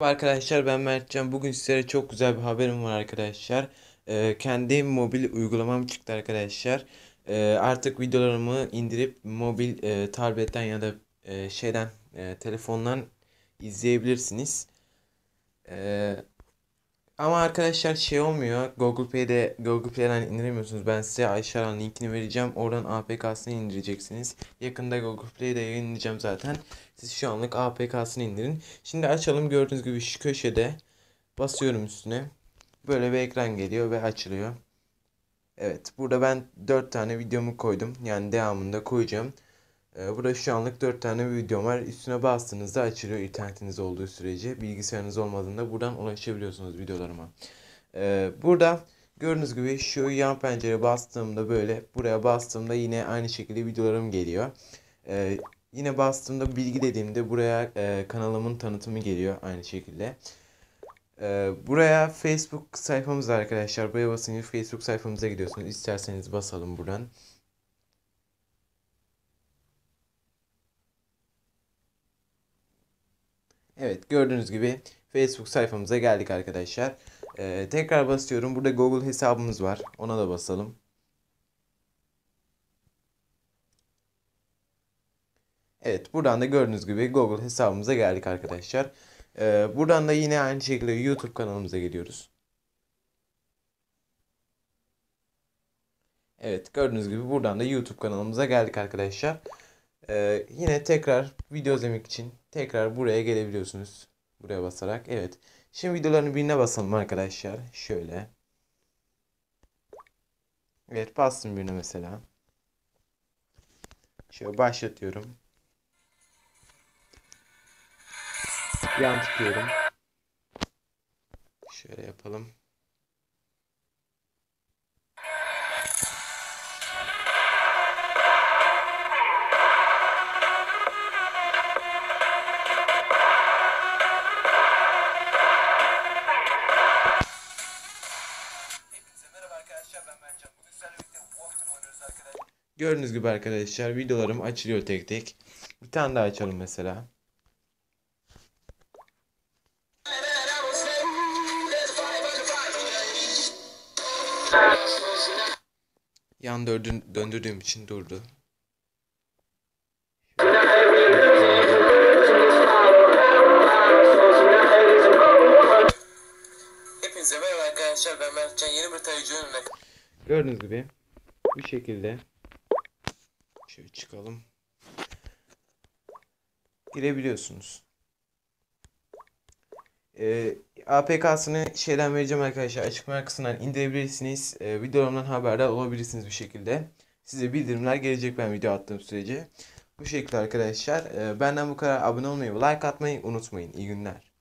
Arkadaşlar ben Mertcan. Bugün sizlere çok güzel bir haberim var arkadaşlar. Ee, kendi mobil uygulamam çıktı arkadaşlar. Ee, artık videolarımı indirip mobil e, tabletten ya da e, şeyden e, telefondan izleyebilirsiniz. Ee, ama arkadaşlar şey olmuyor. Google Play'de Google Play'den indiremiyorsunuz. Ben size aşağıdan linkini vereceğim. Oradan APK'sını indireceksiniz. Yakında Google Play'de yayınlayacağım zaten. Siz şu anlık APK'sını indirin. Şimdi açalım. Gördüğünüz gibi şu köşede basıyorum üstüne. Böyle bir ekran geliyor ve açılıyor. Evet, burada ben 4 tane videomu koydum. Yani devamında koyacağım. Ee, burada şu anlık 4 tane videom var. Üstüne bastığınızda açılıyor internetiniz olduğu sürece. Bilgisayarınız olmadığında buradan ulaşabiliyorsunuz videolarıma. Ee, burada gördüğünüz gibi şu yan pencere bastığımda böyle buraya bastığımda yine aynı şekilde videolarım geliyor. Ee, yine bastığımda bilgi dediğimde buraya e, kanalımın tanıtımı geliyor aynı şekilde. Buraya Facebook sayfamız arkadaşlar. Buraya basınca Facebook sayfamıza gidiyorsunuz. İsterseniz basalım buradan. Evet gördüğünüz gibi Facebook sayfamıza geldik arkadaşlar. Ee, tekrar basıyorum. Burada Google hesabımız var. Ona da basalım. Evet buradan da gördüğünüz gibi Google hesabımıza geldik arkadaşlar. Ee, buradan da yine aynı şekilde YouTube kanalımıza geliyoruz. Evet gördüğünüz gibi buradan da YouTube kanalımıza geldik arkadaşlar. Ee, yine tekrar video izlemek için tekrar buraya gelebiliyorsunuz. Buraya basarak. Evet. Şimdi videoların birine basalım arkadaşlar. Şöyle. Evet bastım birine mesela. Şöyle başlatıyorum. Yan tıklıyorum. Şöyle yapalım. Gördüğünüz gibi arkadaşlar videolarım açılıyor tek tek. Bir tane daha açalım mesela. Yan dördün, döndürdüğüm için durdu. Hepinize merhaba arkadaşlar ben Mertcan. Yeni bir önüne Gördüğünüz gibi bu şekilde şöyle çıkalım. Girebiliyorsunuz. Ee, APK'sını şeyden vereceğim arkadaşlar. Açıklama kısmından indirebilirsiniz. Ee, videolarımdan haberdar olabilirsiniz bir şekilde. Size bildirimler gelecek ben video attığım sürece. Bu şekilde arkadaşlar. Ee, benden bu kadar abone olmayı ve like atmayı unutmayın. İyi günler.